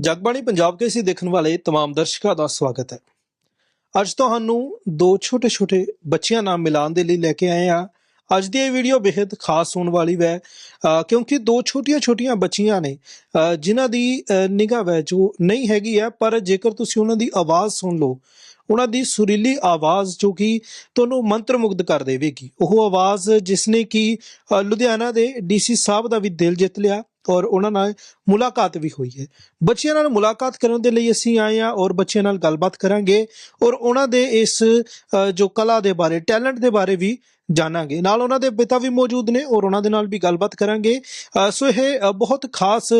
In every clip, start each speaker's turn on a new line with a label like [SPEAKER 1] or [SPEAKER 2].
[SPEAKER 1] ਜਗਬਾਣੀ ਪੰਜਾਬ ਕੇ ਸੀ ਦੇਖਣ ਵਾਲੇ तमाम ਦਰਸ਼ਕਾਂ ਦਾ ਸਵਾਗਤ ਹੈ। ਅੱਜ ਤੁਹਾਨੂੰ ਦੋ ਛੋਟੇ-ਛੋਟੇ ਬੱਚਿਆਂ ਨਾਲ ਮਿਲਾਉਣ ਦੇ ਲਈ ਲੈ ਕੇ ਆਏ ਆ ਅੱਜ ਦੀ ਇਹ ਵੀਡੀਓ ਬੇहद ਖਾਸ ਹੋਣ ਵਾਲੀ ਹੈ ਕਿਉਂਕਿ ਦੋ ਛੋਟੀਆਂ-ਛੋਟੀਆਂ ਬੱਚੀਆਂ ਨੇ ਜਿਨ੍ਹਾਂ ਦੀ ਨਿਗਾਹ ਵੈ ਜੋ ਨਹੀਂ ਹੈਗੀ ਹੈ, ਪਰ ਜੇਕਰ ਤੁਸੀਂ ਉਹਨਾਂ ਦੀ ਆਵਾਜ਼ ਸੁਣ ਲਓ, ਉਹਨਾਂ ਦੀ ਸੁਰੀਲੀ ਆਵਾਜ਼ ਜੋ ਕਿ ਤੁਹਾਨੂੰ ਮੰਤਰਮੁਗਧ ਕਰ ਦੇਵੇਗੀ। ਉਹ ਆਵਾਜ਼ ਜਿਸ ਨੇ ਕਿ ਲੁਧਿਆਣਾ ਦੇ ਡੀਸੀ ਸਾਹਿਬ ਦਾ ਵੀ ਦਿਲ ਜਿੱਤ ਲਿਆ ਔਰ ਉਹਨਾਂ ਨਾਲ ਮੁਲਾਕਾਤ ਵੀ ਹੋਈ ਹੈ। ਬੱਚਿਆਂ ਨਾਲ ਮੁਲਾਕਾਤ ਕਰਨ ਦੇ ਲਈ ਅਸੀਂ ਆਏ ਹਾਂ ਔਰ ਬੱਚਿਆਂ ਨਾਲ ਗੱਲਬਾਤ ਕਰਾਂਗੇ ਔਰ ਉਹਨਾਂ ਦੇ ਇਸ ਜੋ ਕਲਾ ਦੇ ਬਾਰੇ ਟੈਲੈਂਟ ਦੇ ਬਾਰੇ ਵੀ ਜਾਣਾਂਗੇ। ਨਾਲ ਉਹਨਾਂ ਦੇ ਪਿਤਾ ਵੀ ਮੌਜੂਦ ਨੇ ਔਰ ਉਹਨਾਂ ਦੇ ਨਾਲ ਵੀ ਗੱਲਬਾਤ ਕਰਾਂਗੇ। ਸੋ ਇਹ ਬਹੁਤ ਖਾਸ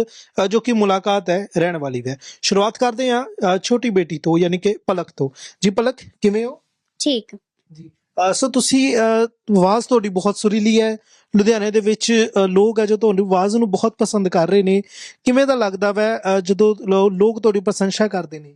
[SPEAKER 1] ਜੋ ਕਿ ਮੁਲਾਕਾਤ ਹੈ ਰਹਿਣ ਵਾਲੀ ਹੈ। ਸ਼ੁਰੂਆਤ ਕਰਦੇ ਹਾਂ ਅ, ਛੋਟੀ ਬੇਟੀ ਤੋਂ ਯਾਨੀ ਕਿ ਪਲਕ ਤੋਂ। ਜੀ ਪਲਕ ਕਿਵੇਂ ਹੋ?
[SPEAKER 2] ਠੀਕ।
[SPEAKER 1] ਜੀ। ਸੋ ਤੁਸੀਂ ਆਵਾਜ਼ ਤੁਹਾਡੀ ਬਹੁਤ ਸੁਰੀਲੀ ਹੈ। ਲੁਧਿਆਣੇ ਦੇ ਵਿੱਚ ਲੋਕ ਹੈ ਜੋ ਤੁਹਾਡੀ ਆਵਾਜ਼ ਨੂੰ ਬਹੁਤ ਪਸੰਦ ਕਰ ਰਹੇ ਨੇ। ਕਿਵੇਂ ਦਾ ਲੱਗਦਾ ਵੈ ਜਦੋਂ ਲੋਕ ਤੁਹਾਡੀ ਪ੍ਰਸ਼ੰਸਾ ਕਰਦੇ ਨੇ?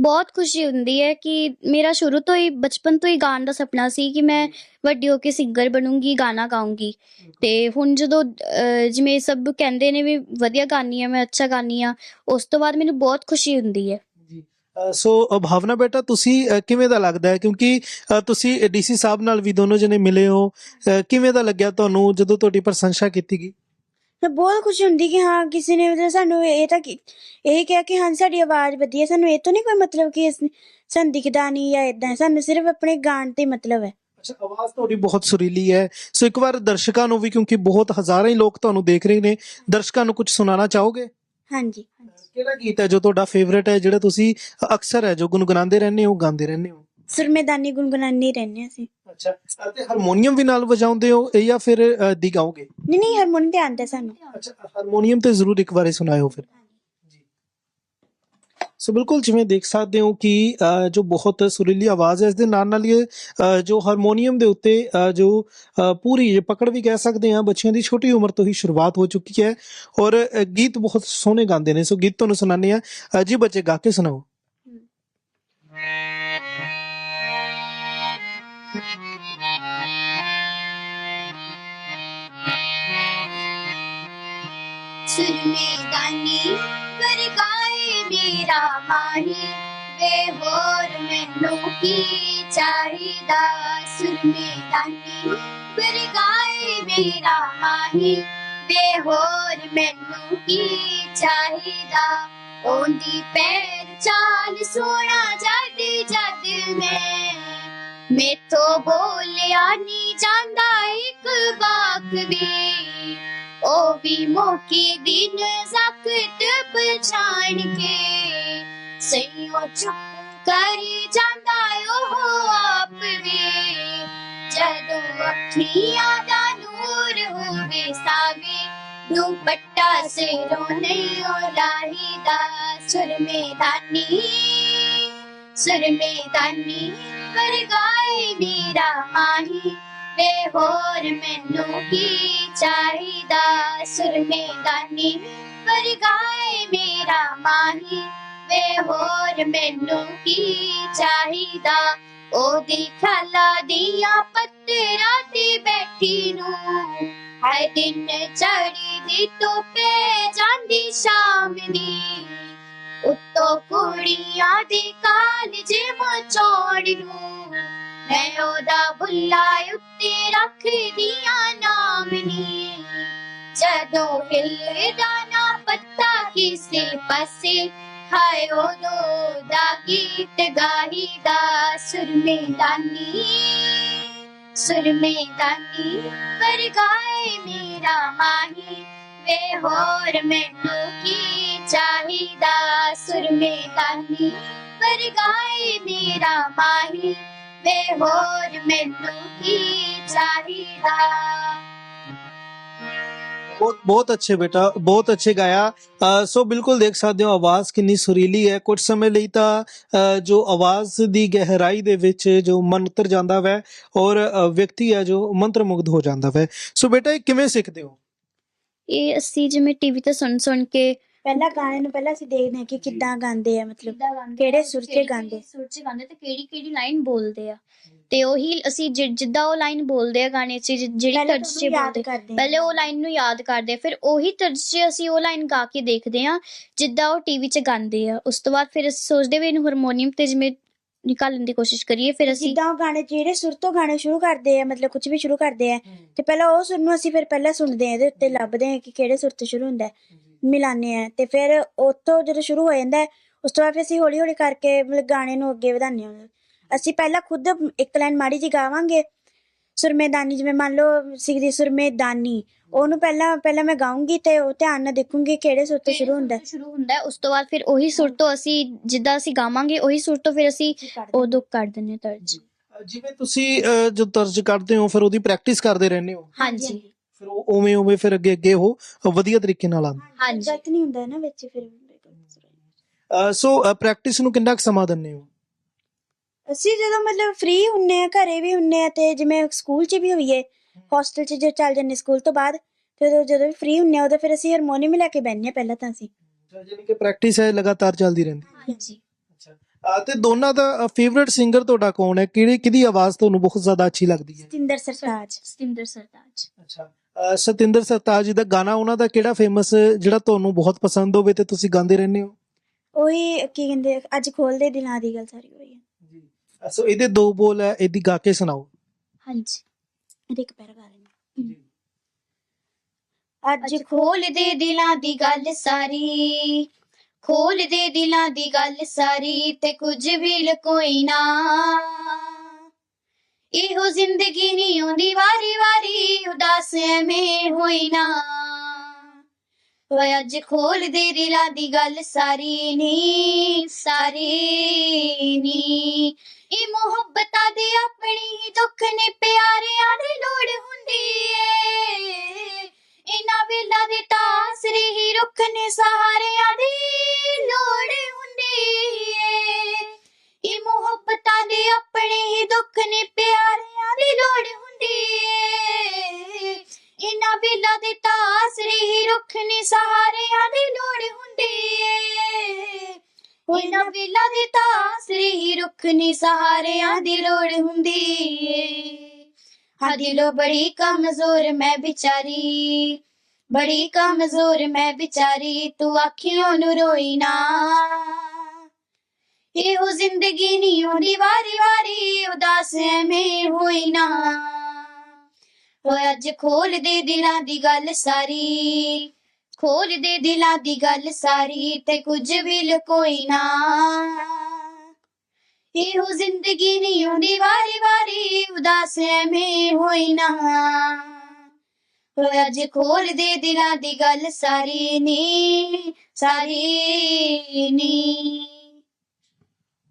[SPEAKER 2] ਬਹੁਤ ਖੁਸ਼ੀ ਹੁੰਦੀ ਹੈ ਕਿ ਮੇਰਾ ਸ਼ੁਰੂ ਤੋਂ ਹੀ ਬਚਪਨ ਤੋਂ ਹੀ ਗਾਣ ਦਾ ਸੁਪਨਾ ਸੀ ਕਿ ਮੈਂ ਵੱਡੀ ਹੋ ਕੇ ਸਿੰਗਰ ਬਣੂੰਗੀ ਗਾਣਾ ਗਾਉਂਗੀ ਤੇ ਹੁਣ ਜਦੋਂ ਅਹ, ਜਿਵੇਂ ਸਭ ਕਹਿੰਦੇ ਨੇ ਵੀ ਵਧੀਆ ਗਾਨੀ ਆ ਮੈਂ ਅੱਛਾ ਗਾਨੀ ਆ ਉਸ ਤੋਂ ਬਾਅਦ ਮੈਨੂੰ ਬਹੁਤ ਖੁਸ਼ੀ ਹੁੰਦੀ ਹੈ।
[SPEAKER 1] ਸੋ ਭਾਵਨਾ ਬੇਟਾ ਤੁਸੀਂ ਕਿਵੇਂ ਦਾ ਲੱਗਦਾ ਹੈ? ਕਿਉਂਕਿ ਤੁਸੀਂ ਡੀਸੀ ਸਾਹਿਬ ਨਾਲ ਵੀ ਦੋਨੋਂ ਜਣੇ ਮਿਲੇ ਹੋ। ਕਿਵੇਂ ਦਾ ਲੱਗਿਆ ਤੁਹਾਨੂੰ ਜਦੋਂ ਤੁਹਾਡੀ ਪ੍ਰਸ਼ੰਸਾ ਕੀਤੀ ਗਈ?
[SPEAKER 3] ਤਾਂ ਬਹੁਤ ਖੁਸ਼ੀ ਹੁੰਦੀ ਕਿ ਹਾਂ ਕਿਸੇ ਨੇ ਮਤਲਬ ਸਾਨੂੰ ਇਹ ਤਾਂ ਇਹ ਕਿਹਾ ਕਿ ਹਾਂ ਸਾਡੀ ਆਵਾਜ਼ ਵਧੀਆ ਸਾਨੂੰ ਇਹ ਤੋਂ ਨਹੀਂ ਕੋਈ ਮਤਲਬ ਕਿ ਸਾਨੂੰ ਦਿਖਦਾ ਨਹੀਂ ਜਾਂ ਇਦਾਂ ਸਾਨੂੰ ਸਿਰਫ ਆਪਣੇ ਗਾਣ ਤੇ ਮਤਲਬ ਹੈ।
[SPEAKER 1] ਅੱਛਾ ਆਵਾਜ਼ ਤੁਹਾਡੀ ਬਹੁਤ ਸੁਰੀਲੀ ਹੈ। ਸੋ ਇੱਕ ਵਾਰ ਦਰਸ਼ਕਾਂ ਨੂੰ ਵੀ ਕਿਉਂਕਿ ਬਹੁਤ ਹਜ਼ਾਰਾਂ ਹੀ ਲੋਕ ਤੁਹਾਨੂੰ ਦੇਖ ਰਹੇ ਨੇ ਦਰਸ਼ਕਾਂ ਨੂੰ ਕੁਝ ਸੁਣਾਉਣਾ ਚਾਹੋਗੇ?
[SPEAKER 3] ਹਾਂਜੀ।
[SPEAKER 1] ਕਿਹੜਾ ਗੀਤ ਹੈ ਜੋ ਤੁਹਾਡਾ ਫੇਵਰਿਟ ਹੈ ਜਿਹੜਾ ਤੁਸੀਂ ਅਕਸਰ ਹੈ ਜੋ ਗੁੰਗੁਣਾਉਂਦੇ ਰਹਿੰਦੇ ਹੋ ਗਾਉਂਦੇ ਰਹਿੰਦੇ ਹੋ?
[SPEAKER 3] ਸੁਰਮੇਦਾਨੀ ਗੁੰਗੁਨਾਨੀ ਰਹਿੰਦੇ ਅਸੀਂ।
[SPEAKER 1] ਅੱਛਾ ਅਤੇ ਹਾਰਮੋਨੀਅਮ ਵੀ ਨਾਲ ਵਜਾਉਂਦੇ ਹੋ ਇਹ ਜਾਂ ਫਿਰ ਦੀ ਗਾਓਗੇ?
[SPEAKER 3] ਨਹੀਂ ਨਹੀਂ ਹਾਰਮੋਨੀ ਤੇ ਆਉਂਦਾ ਸਾਨੂੰ।
[SPEAKER 1] ਅੱਛਾ ਹਾਰਮੋਨੀਅਮ ਤੇ ਜ਼ਰੂਰ ਇੱਕ ਵਾਰੀ ਸੁਣਾਇਓ ਫਿਰ। ਸੋ ਬਿਲਕੁਲ ਜਿਵੇਂ ਦੇਖ ਸਕਦੇ ਹੋ ਕਿ ਜੋ ਬਹੁਤ ਸੁਰੀਲੀ ਆਵਾਜ਼ ਹੈ ਇਸ ਦੇ ਨਾਲ ਨਾਲ ਇਹ ਜੋ ਹਾਰਮੋਨੀਅਮ ਦੇ ਉੱਤੇ ਜੋ ਪੂਰੀ ਪਕੜ ਵੀ ਕਹਿ ਸਕਦੇ ਹਾਂ ਬੱਚਿਆਂ ਦੀ ਛੋਟੀ ਉਮਰ ਤੋਂ ਹੀ ਸ਼ੁਰੂਆਤ ਹੋ ਚੁੱਕੀ ਹੈ ਔਰ ਗੀਤ ਬਹੁਤ ਸੋਹਣੇ ਗਾਉਂਦੇ ਨੇ ਸੋ ਗੀਤ ਤੁਹਾਨੂੰ ਸੁਣਾਉਂਦੇ ਆ ਜੀ ਬੱਚੇ ਗਾ ਕੇ ਸੁਣਾਓ
[SPEAKER 2] ਸੁਰਮੇਦਾਨੀ ਵਰਗਾਏ ਮੇਰਾ ਮਾਹੀ ਵੇ ਹੋਰ ਮੈਨੂੰ ਕੀ ਚਾਹੀਦਾ? ਸੁਰਮੇਦਾਨੀ ਵਰਗਾਏ ਮੇਰਾ ਮਾਹੀ ਵੇ ਹੋਰ ਮੈਨੂੰ ਕੀ ਚਾਹੀਦਾ? ਉਹਦੀ ਪੈਰ ਚਾਲ ਸੋਹਣਾ ਜਦ ਜਦ ਮੈਂ ਮੇਥੋਂ ਬੋਲਿਆ ਨਹੀਂ ਜਾਂਦਾ ਇੱਕ ਬਾਕ ਵੀ। ਉਹ ਵੀ ਮੌਕੇ ਦਿਨ ਜ਼ਖਤ ਪਛਾਣ ਕੇ ਸਈਓ ਚੁੱਪ ਕਰੀ ਜਾਂਦਾ ਉਹ ਆਪ ਵੀ ਜਦੋਂ ਅੱਖੀਆਂ ਦਾ ਨੂਰ ਹੋਵੇ ਸਾਵੇ, ਦੁਪੱਟਾ ਸਿਰੋਂ ਨਹੀਂ ਉਡਾਹੀਦਾ ਸੁਰਮੇਦਾਨੀ ਸੁਰਮੇਦਾਨੀ ਵਰਗਾਏ ਮੇਰਾ ਵੇ ਹੋਰ ਮੈਨੂੰ ਕੀ ਚਾਹੀਦਾ? ਸੁਰਮੇਦਾਨੀ ਵਰਗਾਏ ਮੇਰਾ ਮਾਹੀ। ਵੇ ਹੋਰ ਮੈਨੂੰ ਕੀ ਚਾਹੀਦਾ? ਉਹਦੀ ਖਿਆਲਾਂ ਦੀਆਂ ਪੱਤਰਾਂ ਤੇ ਬੈਠੀ ਨੂੰ। ਹਾਏ ਦਿਨ ਚੜੀ ਦੀ ਧੁੱਪੇ ਜਾਂਦੀ ਸ਼ਾਮ ਦੀ। ਉੱਤੋਂ ਕੁੜੀਆਂ ਦੇ ਕਾਲਜ ਮਚੋੜ ਨੂੰ। ਮੈਂ ਉਹਦਾ ਬੁੱਲਾ ਉੱਤੇ ਰੱਖਦੀਆਂ ਨਾਮ ਨੀ ਜਦੋਂ ਹਿੱਲਦਾ ਨਾ ਪੱਤਾ ਕਿਸੇ ਪਾਸੇ, ਹਾਏ ਉਦੋਂ ਦਾ ਗੀਤ ਗਾਈਦਾ ਸੁਰਮੇ ਦਾਨੀ। ਪਰ ਗਾਏ ਮੇਰਾ ਮਾਹੀ, ਵੇ ਹੋਰ ਮੈਨੂੰ ਕੀ ਚਾਹੀਦਾ? ਸੁਰਮੇ ਤਾਨੀ ਪਰ ਗਾਏ ਮੇਰਾ ਮਾਹੀ ਵੇ ਹੋਰ ਮੈਨੂੰ ਕੀ ਚਾਹੀਦਾ?
[SPEAKER 1] ਬਹੁਤ ਬਹੁਤ ਅੱਛੇ ਬੇਟਾ ਬਹੁਤ ਅੱਛੇ ਗਾਇਆ। ਸੋ ਬਿਲਕੁਲ ਦੇਖ ਸਕਦੇ ਹੋ ਆਵਾਜ਼ ਕਿੰਨੀ ਸੁਰੀਲੀ ਹੈ। ਕੁਝ ਸਮੇਂ ਲਈ ਤਾਂ ਜੋ ਆਵਾਜ਼ ਦੀ ਗਹਿਰਾਈ ਦੇ ਵਿੱਚ ਜੋ ਮਨ ਉਤਰ ਜਾਂਦਾ ਵੈ ਔਰ ਵਿਅਕਤੀ ਹੈ ਜੋ ਮੰਤਰਮੁਗਧ ਹੋ ਜਾਂਦਾ ਵੈ। ਸੋ ਬੇਟਾ ਇਹ ਕਿਵੇਂ ਸਿੱਖਦੇ ਹੋ?
[SPEAKER 2] ਇਹ ਅਸੀਂ ਜਿਵੇਂ ਟੀਵੀ ਤੇ ਸੁਣ ਸੁਣ ਕੇ
[SPEAKER 3] ਪਹਿਲਾਂ ਗਾਣੇ ਨੂੰ ਪਹਿਲਾਂ ਅਸੀਂ ਦੇਖਦੇ ਹਾਂ ਕਿ ਕਿੱਦਾਂ ਗਾਉਂਦੇ ਆ ਮਤਲਬ
[SPEAKER 2] ਕਿੱਦਾਂ ਗਾਉਂਦੇ
[SPEAKER 3] ਕਿਹੜੇ
[SPEAKER 2] ਆ,
[SPEAKER 3] ਸੁਰ 'ਚ
[SPEAKER 2] ਕਿਹੜੀ-
[SPEAKER 3] ਗਾਉਂਦੇ?
[SPEAKER 2] ਸੁਰ 'ਚ ਗਾਉਂਦੇ ਤੇ ਕਿਹੜੀ ਕਿਹੜੀ ਲਾਈਨ ਬੋਲਦੇ ਆ। ਤੇ ਉਹੀ ਅਸੀਂ ਜਿ- ਜਿੱਦਾਂ ਉਹ ਲਾਈਨ ਬੋਲਦੇ ਆ ਗਾਣੇ 'ਚ ਜਿ- ਜਿਹੜੀ
[SPEAKER 3] ਪਹਿਲਾਂ
[SPEAKER 2] ਤਰਜ਼ 'ਚ
[SPEAKER 3] ਤੁਹਾਨੂੰ ਯਾਦ
[SPEAKER 2] ਬੋਲਦੇ
[SPEAKER 3] ਕਰਦੇ।
[SPEAKER 2] ਪਹਿਲੇ ਉਹ ਲਾਈਨ ਨੂੰ ਯਾਦ ਕਰਦੇ ਆ, ਫਿਰ ਉਹੀ ਤਰਜ਼ 'ਚ ਅਸੀਂ ਉਹ ਲਾਈਨ ਗਾ ਕੇ ਦੇਖਦੇ ਆ ਜਿੱਦਾਂ ਉਹ ਟੀਵੀ 'ਚ ਗਾਉਂਦੇ ਆ। ਉਸ ਤੋਂ ਬਾਅਦ ਫਿਰ ਅਸੀਂ ਸੋਚਦੇ ਵੀ ਇਹਨੂੰ ਹਾਰਮੋਨੀਅਮ ਤੇ ਜਿਵੇਂ ਨਿਕਾਲਣ ਦੀ ਕੋਸ਼ਿਸ਼ ਕਰੀਏ ਫਿਰ ਅਸੀਂ
[SPEAKER 3] ਜਿੱਦਾਂ ਉਹ ਗਾਣੇ ਜਿਹੜੇ ਸੁਰ ਤੋਂ ਗਾਣੇ ਸ਼ੁਰੂ ਕਰਦੇ ਆ ਮਤਲਬ ਕੁਝ ਵੀ ਸ਼ੁਰੂ ਕਰਦੇ ਆ ਤੇ ਪਹਿਲਾਂ ਉਹ ਸੁਰ ਨੂੰ ਅਸੀਂ ਫਿਰ ਪਹਿਲਾਂ ਸੁਣਦੇ ਆ ਇਹਦੇ ਉੱਤੇ ਲੱਭਦੇ ਆ ਕਿ ਕਿਹੜੇ ਸੁਰ ਤੋਂ ਸ਼ੁਰੂ ਹੁੰਦਾ ਹੈ। ਮਿਲਾਨੇ ਆ। ਤੇ ਫਿਰ ਉੱਥੋਂ ਜਦੋਂ ਸ਼ੁਰੂ ਹੋ ਜਾਂਦਾ ਉਸ ਤੋਂ ਬਾਅਦ ਫਿਰ ਅਸੀਂ ਹੌਲੀ ਹੌਲੀ ਕਰਕੇ ਮਤਲਬ ਗਾਣੇ ਨੂੰ ਅੱਗੇ ਵਧਾਉਂਦੇ ਹਾਂ। ਅਸੀਂ ਪਹਿਲਾਂ ਖੁਦ ਇੱਕ ਲਾਈਨ ਮਾੜੀ ਜੀ ਗਾਵਾਂਗੇ। ਸੁਰਮੇਦਾਨੀ ਜਿਵੇਂ ਮੰਨ ਲਓ ਸਿੱਖਦੀ ਸੁਰਮੇਦਾਨੀ ਉਹਨੂੰ ਪਹਿਲਾਂ ਪਹਿਲਾਂ ਮੈਂ ਗਾਉਂਗੀ ਤੇ ਉਹ ਧਿਆਨ ਨਾਲ ਦੇਖੂੰਗੀ ਕਿਹੜੇ ਸੁਰ ਤੋਂ ਸ਼ੁਰੂ ਹੁੰਦਾ।
[SPEAKER 2] ਸ਼ੁਰੂ ਹੁੰਦਾ ਉਸ ਤੋਂ ਬਾਅਦ ਫਿਰ ਉਹੀ ਸੁਰ ਤੋਂ ਅਸੀਂ ਜਿੱਦਾਂ ਅਸੀਂ ਗਾਵਾਂਗੇ ਉਹੀ ਸੁਰ ਤੋਂ ਫਿਰ ਅਸੀਂ ਉਦੋਂ ਕਰ ਦਿੰਦੇ ਹਾਂ ਤਰਜ਼।
[SPEAKER 1] ਜਿਵੇਂ ਤੁਸੀਂ ਜੋ ਤਰਜ ਕਰਦੇ ਹੋ ਫਿਰ ਉਹਦੀ ਪ੍ਰੈਕਟਿਸ ਕਰਦੇ ਰਹਿੰਦੇ ਹੋ?
[SPEAKER 2] ਹਾਂਜੀ।
[SPEAKER 1] ਫਿਰ ਉਹ ਉਵੇਂ ਉਵੇਂ ਫਿਰ ਅੱਗੇ ਅੱਗੇ ਉਹ ਵਧੀਆ ਤਰੀਕੇ ਨਾਲ ਆਉਂਦਾ।
[SPEAKER 2] ਹਾਂਜੀ।
[SPEAKER 3] ਗਲਤ ਨਹੀਂ ਹੁੰਦਾ ਨਾ ਵਿੱਚ ਫਿਰ
[SPEAKER 1] ਸੋ ਪ੍ਰੈਕਟਿਸ ਨੂੰ ਕਿੰਨਾ ਕੁ ਸਮਾਂ ਦਿੰਦੇ ਹੋ?
[SPEAKER 3] ਅਸੀਂ ਜਦੋਂ ਮਤਲਬ ਫ੍ਰੀ ਹੁੰਨੇ ਆ ਘਰੇ ਵੀ ਹੁੰਨੇ ਆ ਤੇ ਜਿਵੇਂ ਸਕੂਲ 'ਚ ਵੀ ਹੋਈਏ ਹੋਸਟਲ 'ਚ ਜੇ ਚੱਲ ਜੰਨੇ ਸਕੂਲ ਤੋਂ ਬਾਅਦ ਤੇ ਉਦੋਂ ਜਦੋਂ ਵੀ ਫ੍ਰੀ ਹੁੰਨੇ ਆ ਉਦੋਂ ਫਿਰ ਅਸੀਂ ਹਾਰਮੋਨੀਅਮ ਲੈ ਕੇ ਬੈਠਨੇ ਪਹਿਲਾਂ ਤਾਂ ਅਸੀਂ।
[SPEAKER 1] ਯਾਨੀ ਕਿ ਪ੍ਰੈਕਟਿਸ ਹੈ ਲਗਾਤਾਰ ਚੱਲਦੀ ਰਹਿੰਦੀ।
[SPEAKER 2] ਹਾਂਜੀ।
[SPEAKER 1] ਅੱਛਾ। ਤੇ ਦੋਨਾਂ ਦਾ ਫੇਵਰਿਟ ਸਿੰਗਰ ਤੁਹਾਡਾ ਕੌਣ ਹੈ? ਕਿਹੜੀ ਕਿਹਦੀ ਆਵਾਜ਼ ਤੁਹਾਨੂੰ ਬਹੁਤ ਜ਼ਿਆਦਾ ਅੱਛੀ ਲੱਗਦੀ ਹੈ?
[SPEAKER 3] ਸਤਿੰਦਰ ਸਰਤਾਜ।
[SPEAKER 2] ਸਤਿੰਦਰ ਸਰਤਾਜ।
[SPEAKER 1] ਅੱਛਾ। ਸਤਿੰਦਰ ਸਰਤਾਜ ਜੀ ਦਾ ਗਾਣਾ ਉਹਨਾਂ ਦਾ ਕਿਹੜਾ ਫੇਮਸ ਜਿਹੜਾ ਤੁਹਾਨੂੰ ਬਹੁਤ ਪਸੰਦ ਹੋਵੇ ਤੇ ਤੁਸੀਂ ਗਾਉਂਦੇ ਰਹਿੰਦੇ ਹੋ?
[SPEAKER 3] ਉਹੀ ਕੀ ਕਹਿੰਦੇ ਅੱਜ ਖੋਲਦੇ ਦਿਲਾਂ ਦੀ ਗੱਲ ਸਾਰੀ ਹੋਈ ਹੈ
[SPEAKER 1] ਜੀ। ਸੋ ਇਹਦੇ ਦੋ ਬੋਲ ਹੈ ਇਹਦੀ ਗਾ ਕੇ ਸੁਣਾਓ।
[SPEAKER 2] ਹਾਂਜੀ
[SPEAKER 3] ਇਹਦੇ ਇੱਕ ਪੈਰ ਗਾ ਅੱਜ
[SPEAKER 2] ਅੱਜ ਖੋਲ ਦੇ ਦਿਲਾਂ ਦੀ ਗੱਲ ਸਾਰੀ ਖੋਲ ਦੇ ਦਿਲਾਂ ਦੀ ਗੱਲ ਸਾਰੀ ਤੇ ਕੁਝ ਵੀ ਲਕੋਈ ਨਾ। ਇਹੋ ਜ਼ਿੰਦਗੀ ਨਹੀਂ ਆਉਂਦੀ, ਵਾਰੀ ਵਾਰੀ ਉਦਾਸ ਐਵੇਂ ਹੋਈ ਨਾ। ਓਏ, ਅੱਜ ਖੋਲ ਦੇ ਦਿਲਾਂ ਦੀ ਗੱਲ ਸਾਰੀ ਨੀ ਸਾਰੀ ਨੀ। ਇਹ ਮੁਹੱਬਤਾਂ ਦੇ ਆਪਣੀ ਹੀ ਦੁੱਖ ਹਾਂ ਦਿਲੋਂ ਬੜੀ ਕਮਜ਼ੋਰ ਮੈਂ ਵਿਚਾਰੀ, ਬੜੀ ਕਮਜ਼ੋਰ ਮੈਂ ਵਿਚਾਰੀ, ਤੂੰ ਅੱਖੀਆਂ ਨੂੰ ਰੋਈ ਨਾ। ਇਹੋ ਜ਼ਿੰਦਗੀ ਨਹੀਂ ਆਉਂਦੀ ਵਾਰੀ ਵਾਰੀ, ਉਦਾਸ ਐਵੇਂ ਹੋਈ ਨਾ। ਓਏ ਅੱਜ ਖੋਲ ਦੇ ਦਿਲਾਂ ਦੀ ਗੱਲ ਸਾਰੀ, ਖੋਲ ਦੇ ਦਿਲਾਂ ਦੀ ਗੱਲ ਸਾਰੀ, ਤੇ ਕੁਝ ਵੀ ਲਕੋਈ ਨਾ। ਇਹੋ ਜ਼ਿੰਦਗੀ ਨਹੀਂ ਆਉਂਦੀ ਵਾਰੀ ਵਾਰੀ ਉਦਾਸ ਐਵੇਂ ਹੋਈ ਨਾ। ਓਏ ਅੱਜ ਖੋਲ ਦੇ ਦਿਲਾਂ ਦੀ ਗੱਲ ਸਾਰੀ ਨੀ ਸਾਰੀ ਨੀ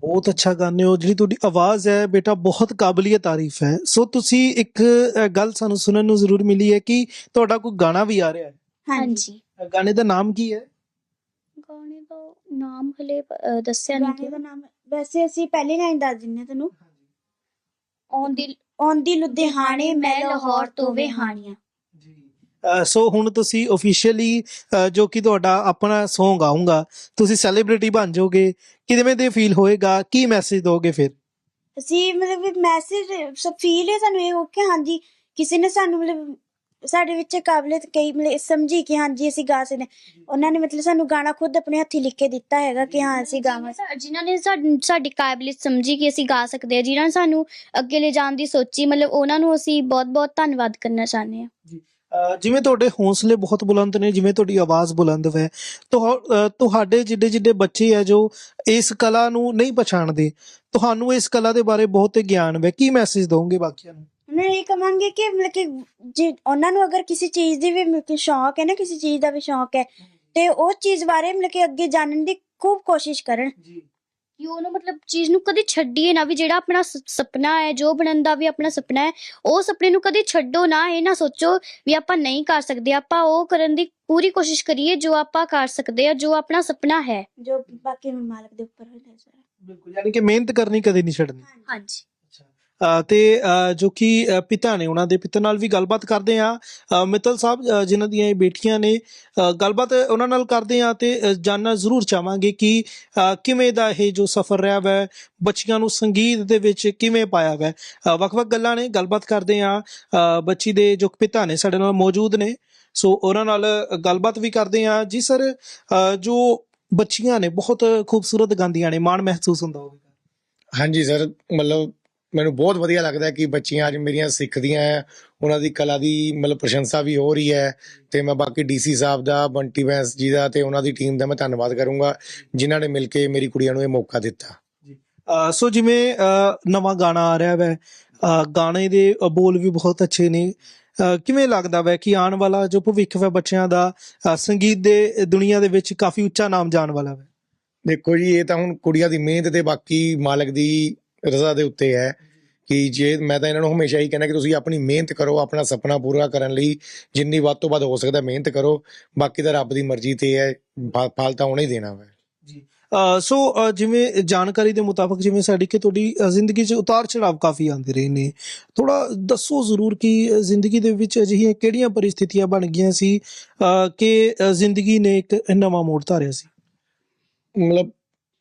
[SPEAKER 1] ਬਹੁਤ ਅੱਛਾ ਗਾਉਂਦੇ ਹੋ ਜਿਹੜੀ ਤੁਹਾਡੀ ਆਵਾਜ਼ ਹੈ ਬੇਟਾ ਬਹੁਤ ਕਾਬਲੀਏ ਤਾਰੀਫ ਹੈ। ਸੋ ਤੁਸੀਂ ਇੱਕ ਅ, ਗੱਲ ਸਾਨੂੰ ਸੁਣਨ ਨੂੰ ਜ਼ਰੂਰ ਮਿਲੀ ਹੈ ਕਿ ਤੁਹਾਡਾ ਕੋਈ ਗਾਣਾ ਵੀ ਆ ਰਿਹਾ ਹੈ।
[SPEAKER 2] ਹਾਂਜੀ।
[SPEAKER 1] ਅ, ਗਾਣੇ ਦਾ ਨਾਮ ਕੀ ਹੈ?
[SPEAKER 2] ਗਾਣੇ ਦਾ ਨਾਮ ਹਲੇ ਅ, ਦੱਸਿਆ ਨਹੀਂ
[SPEAKER 3] ਗਾਣੇ ਦਾ ਨਾਮ ਵੈਸੇ ਅਸੀਂ ਪਹਿਲੀ ਲਾਈਨ ਦੱਸ ਦਿੰਨੇ ਤੁਹਾਨੂੰ
[SPEAKER 2] ਆਉਂਦੀ
[SPEAKER 3] ਆਉਂਦੀ ਲੁਧਿਆਣੇ
[SPEAKER 2] ਮੈਂ ਲਾਹੌਰ ਤੋਂ ਵਿਹਾਣੀਆਂ
[SPEAKER 1] ਜੀ। ਸੋ ਹੁਣ ਤੁਸੀਂ ਅਫੀਸ਼ੀਅਲੀ ਜੋ ਕਿ ਤੁਹਾਡਾ ਆਪਣਾ Song ਆਉਂਗਾ ਤੁਸੀਂ ਸੈਲੀਬ੍ਰਿਟੀ ਬਣ ਜਾਓਗੇ। ਕਿਵੇਂ ਦੇ ਫੀਲ ਹੋਏਗਾ? ਕੀ ਮੈਸੇਜ ਦੋਗੇ ਫਿਰ?
[SPEAKER 3] ਅਸੀਂ ਮਤਲਬ ਮੈਸੇਜ ਸਭ ਫੀਲ ਹੈ ਸਾਨੂੰ ਇਹ ਹੋ ਕਿ ਹਾਂਜੀ। ਕਿਸੇ ਨੇ ਸਾਨੂੰ ਮਤਲਬ ਸਾਡੇ ਵਿੱਚ ਕਾਬਲੀਅਤ ਕਈ ਮਤਲਬ ਸਮਝੀ ਕਿ ਹਾਂਜੀ ਅਸੀਂ ਗਾ ਸਕਦੇ ਹਾਂ। ਉਹਨਾਂ ਨੇ ਮਤਲਬ ਸਾਨੂੰ ਗਾਣਾ ਖੁਦ ਆਪਣੇ ਹੱਥੀ ਲਿਖ ਕੇ ਦਿੱਤਾ ਹੈਗਾ ਕਿ ਹਾਂ ਅਸੀਂ ਗਾਵਾਂ
[SPEAKER 2] ਜਿਨ੍ਹਾਂ ਜਿਨ੍ਹਾਂ ਨੇ ਸਾਡ- ਸਾਡੀ ਕਾਬਲੀਅਤ ਸਮਝੀ ਕਿ ਅਸੀਂ ਗਾ ਸਕਦੇ ਹਾਂ ਜਿਨ੍ਹਾਂ ਨੇ ਸਾਨੂੰ ਅੱਗੇ ਲੈ ਜਾਣ ਦੀ ਸੋਚੀ ਮਤਲਬ ਉਹਨਾਂ ਨੂੰ ਅਸੀਂ ਬਹੁਤ-ਬਹੁਤ ਧੰਨਵਾਦ ਕਰਨਾ ਚਾਹੁੰਦੇ ਹਾਂ।
[SPEAKER 1] ਜਿਵੇਂ ਤੁਹਾਡੇ ਹੌਸਲੇ ਬਹੁਤ ਬੁਲੰਦ ਨੇ ਜਿਵੇਂ ਤੁਹਾਡੀ ਆਵਾਜ਼ ਬੁਲੰਦ ਹੈ ਤੁਹਾ- ਤੁਹਾਡੇ ਜਿੱਡੇ ਜਿੱਡੇ ਬੱਚੇ ਆ ਜੋ ਇਸ ਕਲਾ ਨੂੰ ਨਹੀਂ ਪਛਾਣਦੇ ਤੁਹਾਨੂੰ ਇਸ ਕਲਾ ਦੇ ਬਾਰੇ ਬਹੁਤ ਗਿਆਨ ਹੈ ਕੀ ਮੈਸੇਜ ਦੋਗੇ ਬਾਕੀਆਂ ਨੂੰ?
[SPEAKER 3] ਮੈਂ ਇਹ ਕਹਾਂਗੀ ਕਿ ਮਤਲਬ ਕਿ ਜੇ ਉਹਨਾਂ ਨੂੰ ਅਗਰ ਕਿਸੇ ਚੀਜ਼ ਦੀ ਵੀ ਮਤਲਬ ਕਿ ਸ਼ੌਕ ਹੈ ਨਾ ਕਿਸੇ ਚੀਜ਼ ਦਾ ਵੀ ਸ਼ੌਕ ਹੈ ਤੇ ਉਹ ਚੀਜ਼ ਬਾਰੇ ਮਤਲਬ ਕਿ ਅੱਗੇ ਜਾਣਨ ਦੀ ਖੂਬ ਕੋਸ਼ਿਸ਼ ਕਰਨ।
[SPEAKER 1] ਜੀ।
[SPEAKER 2] ਕਿ ਉਹਨੂੰ ਮਤਲਬ ਚੀਜ਼ ਨੂੰ ਕਦੇ ਛੱਡੀਏ ਨਾ ਵੀ ਜਿਹੜਾ ਆਪਣਾ ਸ- ਸੁਪਨਾ ਹੈ ਜੋ ਬਣਨ ਦਾ ਵੀ ਆਪਣਾ ਸੁਪਨਾ ਹੈ ਉਹ ਸੁਪਨੇ ਨੂੰ ਕਦੇ ਛੱਡੋ ਨਾ ਇਹ ਨਾ ਸੋਚੋ ਵੀ ਆਪਾਂ ਨਹੀਂ ਕਰ ਸਕਦੇ ਆਪਾਂ ਉਹ ਕਰਨ ਦੀ ਪੂਰੀ ਕੋਸ਼ਿਸ਼ ਕਰੀਏ ਜੋ ਆਪਾਂ ਕਰ ਸਕਦੇ ਆ ਜੋ ਆਪਣਾ ਸੁਪਨਾ ਹੈ।
[SPEAKER 3] ਜੋ ਬਾਕੀ ਹੁਣ ਮਾਲਕ ਦੇ ਉੱਪਰ ਹੋਇਆ ਸਾਰਾ।
[SPEAKER 1] ਬਿਲਕੁਲ ਯਾਨੀ ਕਿ ਮਿਹਨਤ ਕਰਨੀ ਕਦੇ ਨਹੀਂ ਛੱਡਣੀ।
[SPEAKER 2] ਹਾਂਜੀ।
[SPEAKER 1] ਤੇ ਜੋ ਕਿ ਪਿਤਾ ਨੇ ਉਹਨਾਂ ਦੇ ਪਿਤਾ ਨਾਲ ਵੀ ਗੱਲਬਾਤ ਕਰਦੇ ਆ ਮਿੱਤਲ ਸਾਹਿਬ ਅ, ਜਿਨ੍ਹਾਂ ਦੀਆਂ ਇਹ ਬੇਟੀਆਂ ਨੇ ਗੱਲਬਾਤ ਉਹਨਾਂ ਨਾਲ ਕਰਦੇ ਆ ਤੇ ਅ, ਜਾਣਨਾ ਜ਼ਰੂਰ ਚਾਹਾਂਗੇ ਕਿ ਕਿਵੇਂ ਦਾ ਇਹ ਜੋ ਸਫ਼ਰ ਰਿਹਾ ਵੈ ਬੱਚੀਆਂ ਨੂੰ ਸੰਗੀਤ ਦੇ ਵਿੱਚ ਕਿਵੇਂ ਪਾਇਆ ਵੈ। ਵੱਖ-ਵੱਖ ਗੱਲਾਂ ਨੇ ਗੱਲਬਾਤ ਕਰਦੇ ਆ ਬੱਚੀ ਦੇ ਜੋ ਪਿਤਾ ਨੇ ਸਾਡੇ ਨਾਲ ਮੌਜੂਦ ਨੇ ਸੋ ਉਹਨਾਂ ਨਾਲ ਗੱਲਬਾਤ ਵੀ ਕਰਦੇ ਆ ਜੀ ਸਰ ਜੋ ਬੱਚੀਆਂ ਨੇ ਬਹੁਤ ਖੂਬਸੂਰਤ ਗਾਉਂਦੀਆਂ ਨੇ ਮਾਣ ਮਹਿਸੂਸ ਹੁੰਦਾ ਹੋਵੇਗਾ।
[SPEAKER 4] ਹਾਂਜੀ ਸਰ ਮਤਲਬ ਮੈਨੂੰ ਬਹੁਤ ਵਧੀਆ ਲੱਗਦਾ ਹੈ ਕਿ ਬੱਚੀਆਂ ਅੱਜ ਮੇਰੀਆਂ ਸਿੱਖਦੀਆਂ ਹੈ ਉਹਨਾਂ ਦੀ ਕਲਾ ਦੀ ਮਤਲਬ ਪ੍ਰਸ਼ੰਸਾ ਵੀ ਹੋ ਰਹੀ ਹੈ ਤੇ ਮੈਂ ਬਾਕੀ ਡੀਸੀ ਸਾਹਿਬ ਦਾ ਬੰਟੀ ਵੈਂਸ ਜੀ ਦਾ ਤੇ ਉਹਨਾਂ ਦੀ ਟੀਮ ਦਾ ਮੈਂ ਧੰਨਵਾਦ ਕਰੂੰਗਾ ਜਿਨ੍ਹਾਂ ਨੇ ਮਿਲ ਕੇ ਮੇਰੀ ਕੁੜੀਆਂ ਨੂੰ ਇਹ ਮੌਕਾ ਦਿੱਤਾ।
[SPEAKER 1] ਸੋ ਜਿਵੇਂ ਨਵਾਂ ਗਾਣਾ ਆ ਰਿਹਾ ਵੈ ਗਾਣੇ ਦੇ ਬੋਲ ਵੀ ਬਹੁਤ ਅੱਛੇ ਨੇ ਕਿਵੇਂ ਲੱਗਦਾ ਵੈ ਕਿ ਆਉਣ ਵਾਲਾ ਜੋ ਭਵਿੱਖ ਵੈ ਬੱਚਿਆਂ ਦਾ ਸੰਗੀਤ ਦੇ ਦੁਨੀਆ ਦੇ ਵਿੱਚ ਕਾਫੀ ਉੱਚਾ ਨਾਮ ਜਾਣ ਵਾਲਾ ਵੈ?
[SPEAKER 4] ਦੇਖੋ ਜੀ ਇਹ ਤਾਂ ਹੁਣ ਕੁੜੀਆਂ ਦੀ ਮਿਹਨਤ ਤੇ ਬਾਕੀ ਮਾਲਕ ਦੀ ਰਜ਼ਾ ਦੇ ਉੱਤੇ ਹੈ ਕਿ ਜੇ ਮੈਂ ਤਾਂ ਇਹਨਾਂ ਨੂੰ ਹਮੇਸ਼ਾ ਹੀ ਕਹਿੰਦਾ ਕਿ ਤੁਸੀਂ ਆਪਣੀ ਮਿਹਨਤ ਕਰੋ ਆਪਣਾ ਸੁਪਨਾ ਪੂਰਾ ਕਰਨ ਲਈ ਜਿੰਨੀ ਵੱਧ ਤੋਂ ਵੱਧ ਹੋ ਸਕਦਾ ਮਿਹਨਤ ਕਰੋ ਬਾਕੀ ਤਾਂ ਰੱਬ ਦੀ ਮਰਜ਼ੀ ਤੇ ਹੈ ਫਲ ਤਾਂ ਉਹਨੇ ਹੀ ਦੇਣਾ ਵਾ।
[SPEAKER 1] ਜੀ। ਸੋ ਜਿਵੇਂ ਜਾਣਕਾਰੀ ਦੇ ਮੁਤਾਬਕ ਜਿਵੇਂ ਸਾਡੀ ਕਿ ਤੁਹਾਡੀ ਜ਼ਿੰਦਗੀ 'ਚ ਉਤਾਰ ਚੜਾਵ ਕਾਫੀ ਆਉਂਦੇ ਰਹੇ ਨੇ। ਥੋੜਾ ਦੱਸੋ ਜ਼ਰੂਰ ਕਿ ਜ਼ਿੰਦਗੀ ਦੇ ਵਿੱਚ ਅਜਿਹੀਆਂ ਕਿਹੜੀਆਂ ਪਰਿਸਥਿਤੀਆਂ ਬਣ ਗਈਆਂ ਸੀ ਕਿ ਜ਼ਿੰਦਗੀ ਨੇ ਇੱਕ ਨਵਾਂ ਮੋੜ ਧਾਰਿਆ ਸੀ?
[SPEAKER 4] ਮਤਲਬ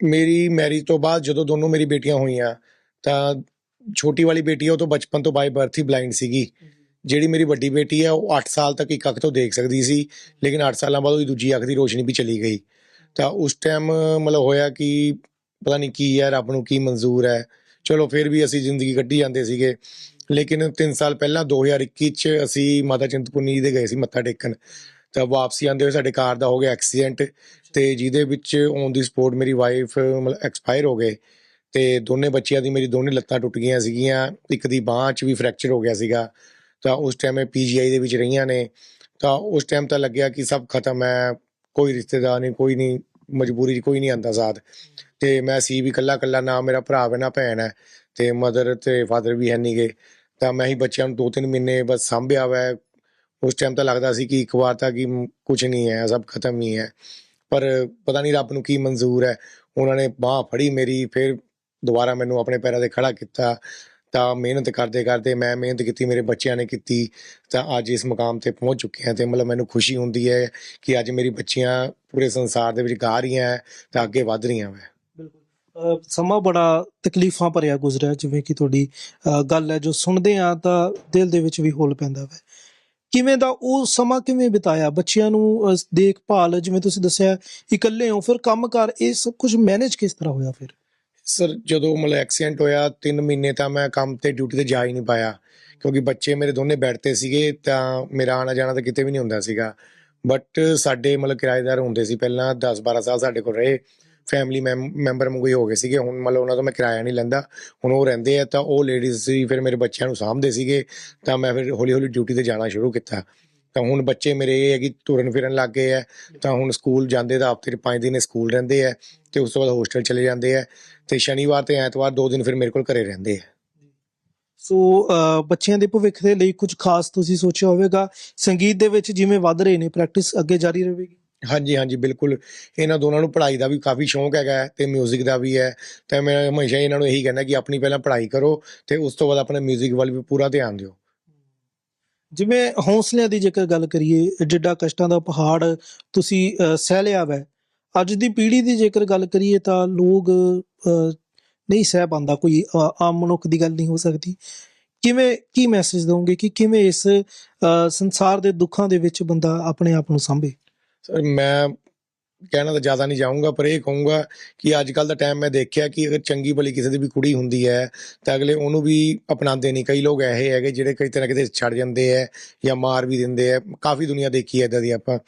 [SPEAKER 4] ਮੇਰੀ ਮੈਰਿਜ ਤੋਂ ਬਾਅਦ ਜਦੋਂ ਦੋਨੋਂ ਮੇਰੀ ਬੇਟੀਆਂ ਹੋਈਆਂ ਤਾਂ ਛੋਟੀ ਵਾਲੀ ਬੇਟੀ ਹੈ ਉਹ ਤੋਂ ਬਚਪਨ ਤੋਂ ਬਾਈ ਬਰਥ ਹੀ ਬਲਾਈਂਡ ਸੀਗੀ। ਜਿਹੜੀ ਮੇਰੀ ਵੱਡੀ ਬੇਟੀ ਆ, ਉਹ 8 ਸਾਲ ਤੱਕ ਇੱਕ ਅੱਖ ਤੋਂ ਦੇਖ ਸਕਦੀ ਸੀ, ਲੇਕਿਨ 8 ਸਾਲਾਂ ਬਾਅਦ ਉਹਦੀ ਦੂਜੀ ਅੱਖ ਦੀ ਰੋਸ਼ਨੀ ਵੀ ਚਲੀ ਗਈ। ਤਾਂ ਉਸ ਟਾਈਮ ਮਤਲਬ ਹੋਇਆ ਕਿ ਪਤਾ ਨਹੀਂ ਕੀ ਹੈ ਰੱਬ ਨੂੰ ਕੀ ਮਨਜ਼ੂਰ ਹੈ ਚਲੋ ਫਿਰ ਵੀ ਅਸੀਂ ਜ਼ਿੰਦਗੀ ਕੱਢੀ ਜਾਂਦੇ ਸੀਗੇ। ਲੇਕਿਨ 3 ਸਾਲ ਪਹਿਲਾਂ 2021 ਚ ਅਸੀਂ ਮਾਤਾ ਚਿੰਤਪੁਰਨੀ ਜੀ ਦੇ ਗਏ ਸੀ ਮੱਥਾ ਟੇਕਣ। ਤਾਂ ਵਾਪਸੀ ਆਉਂਦੇ ਹੋਏ ਸਾਡੇ ਕਾਰ ਦਾ ਹੋ ਗਿਆ ਐਕਸੀਡੈਂਟ ਤੇ ਜਿਹਦੇ ਵਿੱਚ ਔਨ ਦੀ ਸਪੋਰਟ ਮੇਰੀ ਵਾਈਫ ਮਤਲਬ ਐਕਸਪਾਇਰ ਹੋ ਗਏ। ਤੇ ਦੋਨੇ ਬੱਚਿਆਂ ਦੀ ਮੇਰੀ ਦੋਨੇ ਲੱਤਾਂ ਟੁੱਟ ਗਈਆਂ ਸੀਗੀਆਂ। ਇੱਕ ਦੀ ਬਾਂਹ 'ਚ ਵੀ ਫ੍ਰੈਕਚਰ ਹੋ ਗਿਆ ਸੀਗਾ। ਤਾਂ ਉਸ ਟਾਈਮ ਇਹ ਪੀਜੀਆਈ ਦੇ ਵਿੱਚ ਰਹੀਆਂ ਨੇ। ਤਾਂ ਉਸ ਟਾਈਮ ਤਾਂ ਲੱਗਿਆ ਕਿ ਸਭ ਖਤਮ ਹੈ। ਕੋਈ ਰਿਸ਼ਤੇਦਾਰ ਨਹੀਂ, ਕੋਈ ਨਹੀਂ, ਮਜਬੂਰੀ 'ਚ ਕੋਈ ਨਹੀਂ ਆਂਦਾ ਸਾਥ। ਤੇ ਮੈਂ ਸੀ ਵੀ ਕੱਲਾ ਕੱਲਾ ਨਾ ਮੇਰਾ ਭਰਾ ਹੈ, ਨਾ ਭੈਣ ਹੈ। ਤੇ ਮਦਰ ਤੇ ਫਾਦਰ ਵੀ ਹੈ ਨਹੀਂਗੇ ਤਾਂ ਮੈਂ ਹੀ ਬੱਚਿਆਂ ਨੂੰ ਦੋ ਤਿੰਨ ਮਹੀਨੇ ਬਸ ਸੰਭਿਆ ਵਾ। ਉਸ ਟਾਈਮ ਤਾਂ ਲੱਗਦਾ ਸੀ ਕਿ ਇੱਕ ਵਾਰ ਤਾਂ ਕਿ ਕੁਝ ਨਹੀਂ ਹੈ, ਸਭ ਖਤਮ ਹੀ ਹੈ। ਪਰ ਪਤਾ ਨਹੀਂ ਰੱਬ ਨੂੰ ਕੀ ਮਨਜ਼ੂਰ ਹੈ। ਉਹਨਾਂ ਨੇ ਬਾਹ ਫੜੀ ਮੇਰੀ, ਫਿਰ ਦੁਬਾਰਾ ਮੈਨੂੰ ਆਪਣੇ ਪੈਰਾਂ ਤੇ ਖੜਾ ਕੀਤਾ, ਤਾਂ ਮਿਹਨਤ ਕਰਦੇ ਕਰਦੇ ਮੈਂ ਮਿਹਨਤ ਕੀਤੀ, ਮੇਰੇ ਬੱਚਿਆਂ ਨੇ ਕੀਤੀ, ਤਾਂ ਅੱਜ ਇਸ ਮੁਕਾਮ ਤੇ ਪਹੁੰਚ ਚੁੱਕੇ ਹਾਂ ਤੇ ਮਤਲਬ ਮੈਨੂੰ ਖੁਸ਼ੀ ਹੁੰਦੀ ਹੈ ਕਿ ਅੱਜ ਮੇਰੀ ਬੱਚੀਆਂ ਪੂਰੇ ਸੰਸਾਰ ਦੇ ਵਿੱਚ ਗਾ ਰਹੀਆਂ ਤਾਂ ਅੱਗੇ ਵਧ ਰਹੀਆਂ ਵਾ
[SPEAKER 1] ਬਿਲਕੁਲ। ਸਮਾਂ ਬੜਾ ਤਕਲੀਫਾਂ ਭਰਿਆ ਗੁਜ਼ਰਿਆ, ਜਿਵੇਂ ਕਿ ਤੁਹਾਡੀ ਗੱਲ ਹੈ ਜੋ ਸੁਣਦੇ ਆ ਤਾਂ ਦਿਲ ਦੇ ਵਿੱਚ ਵੀ ਹੋਲ ਪੈਂਦਾ ਵੈ। ਕਿਵੇਂ ਦਾ ਉਹ ਸਮਾਂ ਕਿਵੇਂ ਬਿਤਾਇਆ? ਬੱਚਿਆਂ ਨੂੰ ਦੇਖਭਾਲ ਜਿਵੇਂ ਤੁਸੀਂ ਦੱਸਿਆ, ਇਕੱਲੇ ਹੋ, ਫਿਰ ਕੰਮਕਾਰ ਇਹ ਸਭ ਕੁਝ ਮੈਨੇਜ ਕਿਸ ਤਰ੍ਹਾਂ ਹੋਇਆ ਫਿਰ?
[SPEAKER 4] ਸਰ, ਜਦੋਂ ਮਤਲਬ ਐਕਸੀਡੈਂਟ ਹੋਇਆ 3 ਮਹੀਨੇ ਤਾਂ ਮੈਂ ਕੰਮ ਤੇ ਡਿਊਟੀ ਤੇ ਜਾ ਹੀ ਨਹੀਂ ਪਾਇਆ। ਕਿਉਂਕਿ ਬੱਚੇ ਮੇਰੇ ਦੋਨੇ ਬੈੱਡ ਤੇ ਸੀਗੇ, ਤਾਂ ਮੇਰਾ ਆਣਾ ਜਾਣਾ ਤਾਂ ਕਿਤੇ ਵੀ ਨਹੀਂ ਹੁੰਦਾ ਸੀਗਾ। ਬਟ ਸਾਡੇ ਮਤਲਬ ਕਿਰਾਏਦਾਰ ਹੁੰਦੇ ਸੀ ਪਹਿਲਾਂ 10 12 ਸਾਲ ਸਾਡੇ ਕੋਲ ਰਹੇ। ਫੈਮਿਲੀ ਮੈਂਬਰ ਮੁਗੇ ਹੋ ਗਏ ਸੀਗੇ। ਹੁਣ ਮਤਲਬ ਉਹਨਾਂ ਤੋਂ ਮੈਂ ਕਿਰਾਇਆ ਨਹੀਂ ਲੈਂਦਾ। ਹੁਣ ਉਹ ਰਹਿੰਦੇ ਆ, ਤਾਂ ਉਹ ਲੇਡੀਜ਼ ਸੀ ਫਿਰ ਮੇਰੇ ਬੱਚਿਆਂ ਨੂੰ ਸਾਂਭਦੇ ਸੀਗੇ। ਤਾਂ ਮੈਂ ਫਿਰ ਹੌਲੀ ਹੌਲੀ ਡਿਊਟੀ ਤੇ ਜਾਣਾ ਸ਼ੁਰੂ ਕੀਤਾ। ਤਾਂ ਹੁਣ ਬੱਚੇ ਮੇਰੇ ਇਹ ਹੈ ਕਿ ਤੁਰਨ ਫਿਰਨ ਲੱਗ ਗਏ ਆ ਤਾਂ ਹੁਣ ਸਕੂਲ ਜਾਂਦੇ ਤਾਂ ਹਫਤੇ 'ਚ 5 ਦਿਨ ਸਕੂਲ ਰਹਿੰਦੇ ਆ ਤੇ ਉਸ ਤੋਂ ਬਾਅਦ ਹੋਸਟਲ ਚਲੇ ਜਾਂਦੇ ਆ ਤੇ ਸ਼ਨੀਵਾਰ ਤੇ ਐਤਵਾਰ ਦੋ ਦਿਨ ਫਿਰ ਮੇਰੇ ਕੋਲ ਘਰੇ ਰਹਿੰਦੇ ਆ
[SPEAKER 1] ਸੋ ਅ, ਬੱਚਿਆਂ ਦੇ ਭਵਿੱਖ ਦੇ ਲਈ ਕੁਝ ਖਾਸ ਤੁਸੀਂ ਸੋਚਿਆ ਹੋਵੇਗਾ ਸੰਗੀਤ ਦੇ ਵਿੱਚ ਜਿਵੇਂ ਵੱਧ ਰਹੇ ਨੇ ਪ੍ਰੈਕਟਿਸ ਅੱਗੇ ਜਾਰੀ ਰਹੇਗੀ
[SPEAKER 4] ਹਾਂਜੀ ਹਾਂਜੀ ਬਿਲਕੁਲ ਇਹਨਾਂ ਦੋਨਾਂ ਨੂੰ ਪੜ੍ਹਾਈ ਦਾ ਵੀ ਕਾਫੀ ਸ਼ੌਂਕ ਹੈਗਾ ਹੈ ਤੇ 뮤직 ਦਾ ਵੀ ਹੈ ਤੇ ਮੈਂ ਹਮੇਸ਼ਾ ਇਹਨਾਂ ਨੂੰ ਇਹੀ ਕਹਿੰਦਾ ਕਿ ਆਪਣੀ ਪਹਿਲਾਂ ਪੜ੍ਹਾਈ ਕਰੋ ਤੇ ਉਸ ਤੋਂ ਬਾਅਦ ਆਪਣੇ 뮤직 ਵੱਲ ਵੀ ਪੂਰਾ ਧਿਆਨ ਦਿਓ
[SPEAKER 1] ਜਿਵੇਂ ਹੌਸਲਿਆਂ ਦੀ ਜੇਕਰ ਗੱਲ ਕਰੀਏ, ਜਿੱਡਾ ਕਸ਼ਟਾਂ ਦਾ ਪਹਾੜ ਤੁਸੀਂ ਸਹਿ ਲਿਆ ਵੈ। ਅੱਜ ਦੀ ਪੀੜ੍ਹੀ ਦੀ ਜੇਕਰ ਗੱਲ ਕਰੀਏ ਤਾਂ ਲੋਕ ਨਹੀਂ ਸਹਿ ਪਾਉਂਦਾ, ਕੋਈ ਆਮ ਮਨੁੱਖ ਦੀ ਗੱਲ ਨਹੀਂ ਹੋ ਸਕਦੀ। ਕਿਵੇਂ, ਕੀ ਮੈਸੇਜ ਦਵੋਗੇ ਕਿ ਕਿਵੇਂ ਇਸ ਸੰਸਾਰ ਦੇ ਦੁੱਖਾਂ ਦੇ ਵਿੱਚ ਬੰਦਾ ਆਪਣੇ ਆਪ ਨੂੰ ਸੰਭੇ?
[SPEAKER 4] ਮੈਂ ਕਹਿਣਾ ਤਾਂ ਜ਼ਿਆਦਾ ਨਹੀਂ ਜਾਊਂਗਾ, ਪਰ ਇਹ ਕਹੂੰਗਾ ਕਿ ਅੱਜ ਕੱਲ ਦਾ ਟਾਈਮ ਮੈਂ ਦੇਖਿਆ ਕਿ ਅਗਰ ਚੰਗੀ ਭਲੀ ਕਿਸੇ ਦੀ ਵੀ ਕੁੜੀ ਹੁੰਦੀ ਹੈ, ਤਾਂ ਅਗਲੇ ਉਹਨੂੰ ਵੀ ਅਪਣਾਉਂਦੇ ਨਹੀਂ। ਕਈ ਲੋਕ ਇਹੋ ਹੈਗੇ ਜਿਹੜੇ ਕਈ ਤਰ੍ਹਾਂ ਕਿਤੇ ਛੱਡ ਜਾਂਦੇ ਹੈ ਜਾਂ ਮਾਰ ਵੀ ਦਿੰਦੇ ਹੈ। ਕਾਫੀ ਦੁਨੀਆ ਦੇਖੀ ਹੈ ਇਦਾਂ ਦੀ ਆਪਾਂ।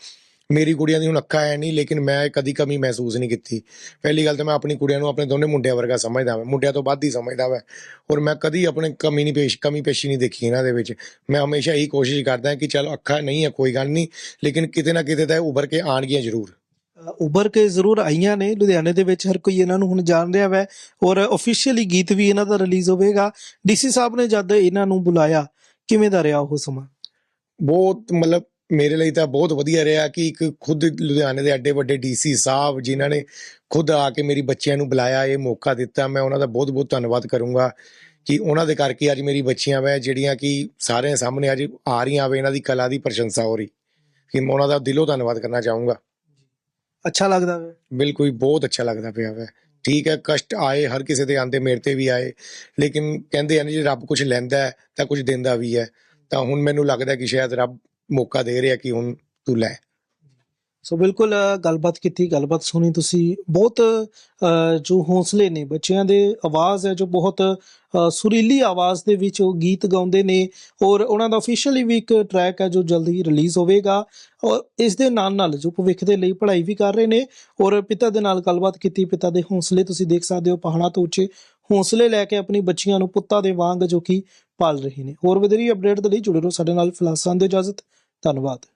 [SPEAKER 4] ਮੇਰੀ ਕੁੜੀਆਂ ਦੀ ਹੁਣ ਅੱਖਾਂ ਹੈ ਨਹੀਂ, ਲੇਕਿਨ ਮੈਂ ਕਦੀ ਕਮੀ ਮਹਿਸੂਸ ਨਹੀਂ ਕੀਤੀ। ਪਹਿਲੀ ਗੱਲ ਤਾਂ ਮੈਂ ਆਪਣੀ ਕੁੜੀਆਂ ਨੂੰ ਆਪਣੇ ਦੋਨੇ ਮੁੰਡਿਆਂ ਵਰਗਾ ਸਮਝਦਾ ਹਾਂ ਮੁੰਡਿਆਂ ਤੋਂ ਵੱਧ ਹੀ ਸਮਝਦਾ ਹਾਂ ਔਰ ਮੈਂ ਕਦੀ ਆਪਣੇ ਕਮੀ ਨਹੀਂ ਪੇਸ਼, ਕਮੀ ਪੇਸ਼ੀ ਨਹੀਂ ਦੇਖੀ ਇਹਨਾਂ ਦੇ ਵਿੱਚ। ਮੈਂ ਹਮੇਸ਼ਾ ਇਹੀ ਕੋਸ਼ਿਸ਼ ਕਰਦਾ ਕਿ ਚਲੋ ਅੱਖਾਂ ਨਹੀਂ ਹੈ, ਕੋਈ ਗੱਲ ਨਹੀਂ। ਲੇਕਿਨ ਕਿਤੇ ਨਾ ਕਿਤੇ ਤਾਂ ਉਭਰ ਕੇ ਆਣਗੀਆਂ ਜ਼ਰੂਰ।
[SPEAKER 1] ਉਭਰ ਕੇ ਜ਼ਰੂਰ ਆਈਆਂ ਨੇ, ਲੁਧਿਆਣੇ ਦੇ ਵਿੱਚ ਹਰ ਕੋਈ ਇਹਨਾਂ ਨੂੰ ਹੁਣ ਜਾਣ ਰਿਹਾ ਵੈ ਔਰ ਅਫੀਸ਼ੀਅਲੀ ਗੀਤ ਵੀ ਇਹਨਾਂ ਦਾ ਰਿਲੀਜ਼ ਹੋਵੇਗਾ। ਡੀਸੀ ਸਾਹਿਬ ਨੇ ਜਦ ਇਹਨਾਂ ਨੂੰ ਬੁਲਾਇਆ, ਕਿਵੇਂ ਦਾ ਰਿਹਾ ਉਹ ਸਮਾਂ?
[SPEAKER 4] ਬਹੁਤ ਮਤਲਬ ਮੇਰੇ ਲਈ ਤਾਂ ਬਹੁਤ ਵਧੀਆ ਰਿਹਾ ਕਿ ਇੱਕ ਖੁਦ ਲੁਧਿਆਣੇ ਦੇ ਐਡੇ ਵੱਡੇ ਡੀਸੀ ਸਾਹਿਬ ਜਿਨ੍ਹਾਂ ਨੇ ਖੁਦ ਆ ਕੇ ਮੇਰੀ ਬੱਚਿਆਂ ਨੂੰ ਬੁਲਾਇਆ, ਇਹ ਮੌਕਾ ਦਿੱਤਾ, ਮੈਂ ਉਹਨਾਂ ਦਾ ਬਹੁਤ ਬਹੁਤ ਧੰਨਵਾਦ ਕਰੂੰਗਾ ਕਿ ਉਹਨਾਂ ਦੇ ਕਰਕੇ ਅੱਜ ਮੇਰੀ ਬੱਚੀਆਂ ਵੈ ਜਿਹੜੀਆਂ ਕਿ ਸਾਰਿਆਂ ਸਾਹਮਣੇ ਅੱਜ ਆ ਰਹੀਆਂ ਵੇ, ਇਹਨਾਂ ਦੀ ਕਲਾ ਦੀ ਪ੍ਰਸ਼ੰਸਾ ਹੋ ਰਹੀ। ਕਿ ਮੈਂ ਉਹਨਾਂ ਦਾ ਦਿਲੋਂ ਧੰਨਵਾਦ ਕਰਨਾ ਚਾਹੂੰਗਾ।
[SPEAKER 1] ਅੱਛਾ ਲੱਗਦਾ ਵੇ।
[SPEAKER 4] ਬਿਲਕੁਲ ਹੀ ਬਹੁਤ ਅੱਛਾ ਲੱਗਦਾ ਪਿਆ ਵੈ। ਠੀਕ ਹੈ, ਕਸ਼ਟ ਆਏ, ਹਰ ਕਿਸੇ ਦੇ ਆਂਦੇ ਮੇਰੇ ਤੇ ਵੀ ਆਏ। ਲੇਕਿਨ ਕਹਿੰਦੇ ਆ ਜੇ ਰੱਬ ਕੁਝ ਲੈਂਦਾ ਹੈ, ਤਾਂ ਕੁਝ ਦਿੰਦਾ ਵੀ ਹੈ। ਤਾਂ ਹੁਣ ਮੈਨੂੰ ਲੱਗਦਾ ਕਿ ਸ਼ਾਇਦ ਰੱਬ ਮੌਕਾ ਦੇ ਰਿਹਾ ਕਿ ਹੁਣ ਤੂੰ ਲੈ।
[SPEAKER 1] ਸੋ ਬਿਲਕੁਲ ਗੱਲਬਾਤ ਕੀਤੀ, ਗੱਲਬਾਤ ਸੁਣੀ ਤੁਸੀਂ। ਬਹੁਤ ਜੋ ਹੌਸਲੇ ਨੇ, ਬੱਚਿਆਂ ਦੇ ਆਵਾਜ਼ ਹੈ, ਜੋ ਬਹੁਤ ਸੁਰੀਲੀ ਆਵਾਜ਼ ਦੇ ਵਿੱਚ ਉਹ ਗੀਤ ਗਾਉਂਦੇ ਨੇ। ਔਰ ਉਹਨਾਂ ਦਾ ਅਫੀਸ਼ੀਅਲੀ ਵੀ ਇੱਕ ਟਰੈਕ ਹੈ, ਜੋ ਜਲਦੀ ਰਿਲੀਜ਼ ਹੋਵੇਗਾ। ਔਰ ਇਸ ਦੇ ਨਾਲ ਨਾਲ ਜੋ ਭਵਿੱਖ ਦੇ ਲਈ ਪੜ੍ਹਾਈ ਵੀ ਕਰ ਰਹੇ ਨੇ। ਔਰ ਪਿਤਾ ਦੇ ਨਾਲ ਗੱਲਬਾਤ ਕੀਤੀ, ਪਿਤਾ ਦੇ ਹੌਸਲੇ ਤੁਸੀਂ ਦੇਖ ਸਕਦੇ ਹੋ, ਪਹਾੜਾਂ ਤੋਂ ਉੱਚੇ ਹੌਸਲੇ ਲੈ ਕੇ ਆਪਣੀ ਬੱਚੀਆਂ ਨੂੰ ਪੁੱਤਾਂ ਦੇ ਵਾਂਗ ਜੋ ਕਿ ਪਾਲ ਰਹੇ ਨੇ। ਹੋਰ ਵਧੇਰੀ ਅਪਡੇਟ ਦੇ ਲਈ ਜੁੜੇ ਰਹੋ ਸਾਡੇ ਨਾਲ ਫਿਲਹਾਲ ਸਾਨੂੰ ਇਜਾਜ਼ਤ। ਧੰਨਵਾਦ।